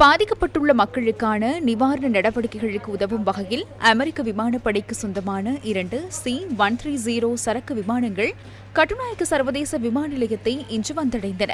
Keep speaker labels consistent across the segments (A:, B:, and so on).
A: பாதிக்கப்பட்டுள்ள மக்களுக்கான நிவாரண நடவடிக்கைகளுக்கு உதவும் வகையில் அமெரிக்க விமானப்படைக்கு சொந்தமான இரண்டு சி ஒன் த்ரீ ஜீரோ சரக்கு விமானங்கள் கட்டுநாயக்க சர்வதேச விமான நிலையத்தை இன்று வந்தடைந்தன.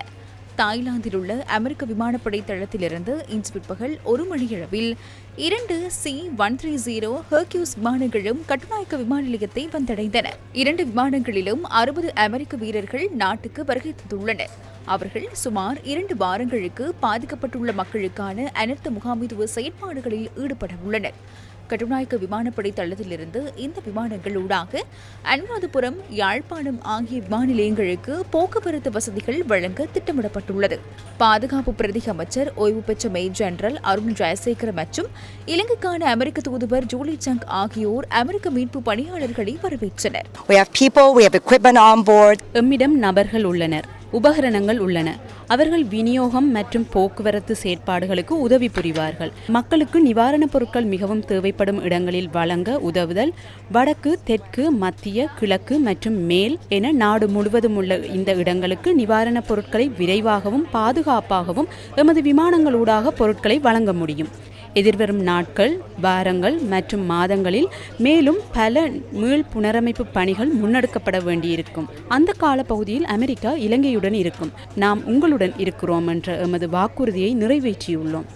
A: தாய்லாந்தில் உள்ள அமெரிக்க விமானப்படை தளத்திலிருந்து இன்று பிற்பகல் ஒரு மணியளவில் இரண்டு C one three zero Hercules விமானங்களும் கட்டுநாயக்க விமான நிலையத்தை வந்தடைந்தன. இரண்டு விமானங்களிலும் அறுபது அமெரிக்க வீரர்கள் நாட்டுக்கு வருகை தந்துள்ளனர். அவர்கள் சுமார் இரண்டு வாரங்களுக்கு பாதிக்கப்பட்டுள்ள மக்களுக்கான அனர்த்த முகாமித்துவ செயற்பாடுகளில் ஈடுபட உள்ளனர் கட்டுநாயக்க விமானப்படை தளத்திலிருந்து இந்த விமானங்கள் ஊடாக அனுராதபுரம் யாழ்ப்பாணம் ஆகிய விமான நிலையங்களுக்கு போக்குவரத்து வசதிகள் வழங்க திட்டமிடப்பட்டுள்ளது. பாதுகாப்பு பிரதி அமைச்சர் ஓய்வு பெற்ற மேஜர் ஜெனரல் அருண் ஜெயசேகர் மற்றும் இலங்கைக்கான அமெரிக்க தூதுவர் ஜூலி சங் ஆகியோர் அமெரிக்க மீட்பு பணியாளர்களை வரவேற்றனர்.
B: We have people, we have equipment on board.
C: எம்மிடம் நபர்கள் உள்ளனர். உபகரணங்கள் உள்ளன. அவர்கள் விநியோகம் மற்றும் போக்குவரத்து செயற்பாடுகளுக்கு உதவி புரிவார்கள். மக்களுக்கு நிவாரணப் பொருட்கள் மிகவும் தேவைப்படும் இடங்களில் வழங்க உதவுதல் வடக்கு தெற்கு மத்திய கிழக்கு மற்றும் மேல் என நாடு முழுவதும் உள்ள இந்த இடங்களுக்கு நிவாரணப் பொருட்களை விரைவாகவும் பாதுகாப்பாகவும் எமது விமானங்களூடாக பொருட்களை வழங்க முடியும். எதிர்வரும் நாட்கள் வாரங்கள் மற்றும் மாதங்களில் மேலும் பல மீள் புனரமைப்பு பணிகள் முன்னெடுக்கப்பட வேண்டியிருக்கும். அந்த காலப்பகுதியில் அமெரிக்கா இலங்கையுடன் இருக்கும். நாம் உங்களுடன் இருக்கிறோம் என்ற எமது வாக்குறுதியை நிறைவேற்றியுள்ளோம்.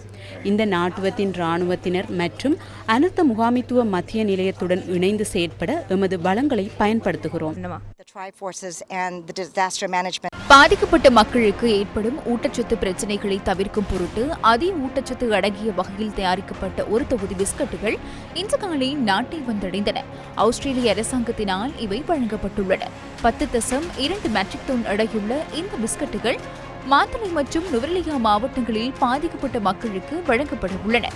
C: இந்த நாட்டுவத்தின் இராணுவத்தினர் மற்றும் அனர்த்த முகாமித்துவ மத்திய நிலையத்துடன் இணைந்து செயற்பட எமது வளங்களை பயன்படுத்துகிறோம்.
A: பாதிக்கப்பட்ட மக்களுக்கு ஏற்படும் ஊட்டச்சத்து பிரச்சினைகளை தவிர்க்கும் பொருட்டு அதி ஊட்டச்சத்து அடங்கிய வகையில் தயாரிக்கப்பட்ட ஒரு தொகுதி பிஸ்கட்டுகள் இன்று காலை நாட்டை வந்தடைந்தன. ஆஸ்திரேலிய அரசாங்கத்தினால் இவை வழங்கப்பட்டுள்ளன. பத்து தசம் இரண்டு மெட்ரிக் டன் எடையுள்ள இந்த பிஸ்கட்டுகள் மாத்தளை மற்றும் நுவரெலியா மாவட்டங்களில் பாதிக்கப்பட்ட மக்களுக்கு வழங்கப்பட உள்ளன.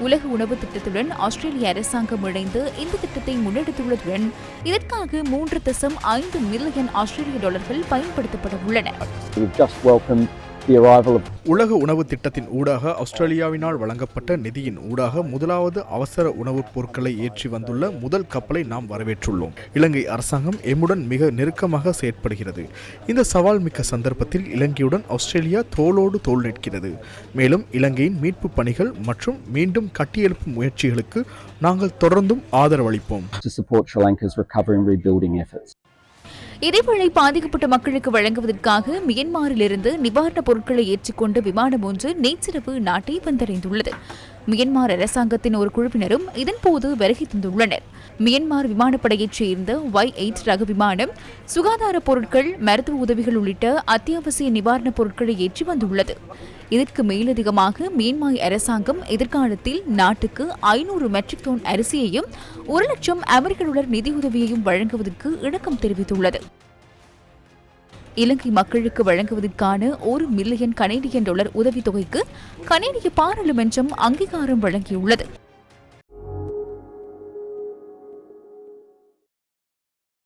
A: உலக உணவு திட்டத்துடன் ஆஸ்திரேலிய அரசாங்கம் இணைந்து இந்த திட்டத்தை முன்னெடுத்துள்ளதுடன் இதற்காக மூன்று தசம் ஐந்து மில்லியன் ஆஸ்திரேலிய டாலர்கள் பயன்படுத்தப்பட உள்ளன.
D: உலக உணவு திட்டத்தின் ஊடாக ஆஸ்திரேலியாவினால் வழங்கப்பட்ட நிதியின் ஊடாக முதலாவது அவசர உணவுப் பொருட்களை ஏற்றி வந்துள்ள முதல் கப்பலை நாம் வரவேற்றுள்ளோம். இலங்கை அரசாங்கம் எம்முடன் மிக நெருக்கமாக செயற்படுகிறது. இந்த சவால் மிக்க சந்தர்ப்பத்தில் இலங்கையுடன் ஆஸ்திரேலியா தோளோடு தோள் நிற்கிறது. மேலும் இலங்கையின் மீட்பு பணிகள் மற்றும் மீண்டும் கட்டியெழுப்பும் முயற்சிகளுக்கு நாங்கள் தொடர்ந்தும் ஆதரவளிப்போம்.
A: இதேவேளை பாதிக்கப்பட்ட மக்களுக்கு வழங்குவதற்காக மியன்மாரிலிருந்து நிவாரணப் பொருட்களை ஏற்றிக்கொண்டு விமானம் ஒன்று நேற்றிரவு நாட்டை வந்தடைந்துள்ளது. மியன்மார் அரசாங்கத்தின் ஒரு குழுவினரும் இதன்போது வருகை தந்துள்ளனர். மியன்மார் விமானப்படையைச் சேர்ந்த ஒய் எயிட் ரக விமானம் சுகாதார பொருட்கள் மருத்துவ உதவிகள் உள்ளிட்ட அத்தியாவசிய நிவாரணப் பொருட்களை ஏற்றி வந்துள்ளது. இதற்கு மேலதிகமாக மியன்மார் அரசாங்கம் எதிர்காலத்தில் நாட்டுக்கு ஐநூறு மெட்ரிக் டன் அரிசியையும் ஒரு லட்சம் அமெரிக்க டாலர் நிதியுதவியையும் வழங்குவதற்கு இணக்கம் தெரிவித்துள்ளது. இலங்கை மக்களுக்கு வழங்குவதற்கான ஒரு மில்லியன் கனேடியன் டாலர் உதவித்தொகைக்கு கனேடிய பாராளுமன்றம் அங்கீகாரம் வழங்கியுள்ளது.